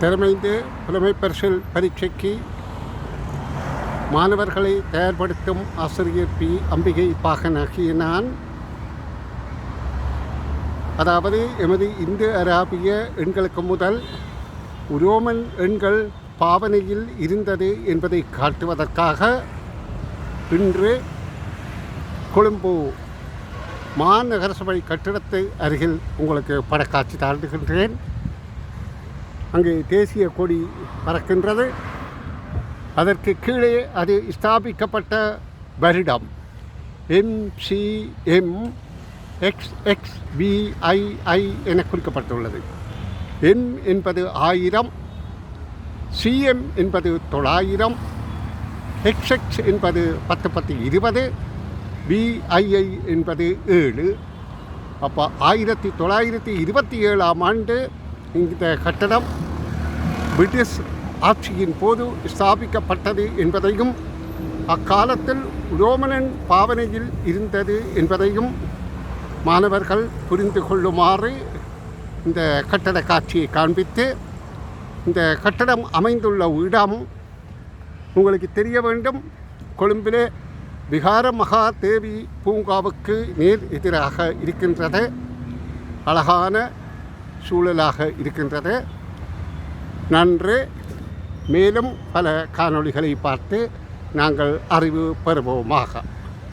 திறமைந்து புலமை பரிசில் பரீட்சைக்கு மாணவர்களை தயார்படுத்தும் ஆசிரியர் பி. அம்பிகை பாகனாகிய நான் அதாவது எமது இந்து அராபிய எண்களுக்கு முதல் உரோமன் எண்கள் பாவனையில் இருந்தது என்பதை காட்டுவதற்காக இன்று கொழும்பு மாநகர சபை கட்டிடத்தை அருகில் உங்களுக்கு படக்காட்சி தாழ்ந்துகின்றேன் அங்கு தேசிய கொடி பறக்கின்றது. அதற்கு கீழே அது ஸ்தாபிக்கப்பட்ட வருடம். எம்சிஎம் எக்ஸ் எக்ஸ் பிஐஐ என குறிக்கப்பட்டுள்ளது. எம் என்பது ஆயிரம் சிஎம் என்பது தொள்ளாயிரம் எக்ஸ்எக்ஸ் என்பது பத்து பத்து இருபது பிஐஐ என்பது ஏழு. அப்போ ஆயிரத்தி தொள்ளாயிரத்தி இருபத்தி ஏழாம் ஆண்டு இந்த கட்டடம் பிரிட்டிஷ் ஆட்சியின் போது ஸ்தாபிக்கப்பட்டது என்பதையும் அக்காலத்தில் ரோமனன் பாவனையில் இருந்தது என்பதையும் மாணவர்கள் புரிந்து கொள்ளுமாறு இந்த கட்டட காட்சியை காண்பித்து இந்த கட்டடம் அமைந்துள்ள இடம் உங்களுக்கு தெரிய வேண்டும். கொழும்பிலே விகார மகா தேவி பூங்காவுக்கு நேர் எதிராக இருக்கின்றது. அழகான சூழலாக இருக்கின்றது. நன்று. மேலும் பல காணொளிகளை பார்த்து நாங்கள் அறிவு பெறுவோமாக.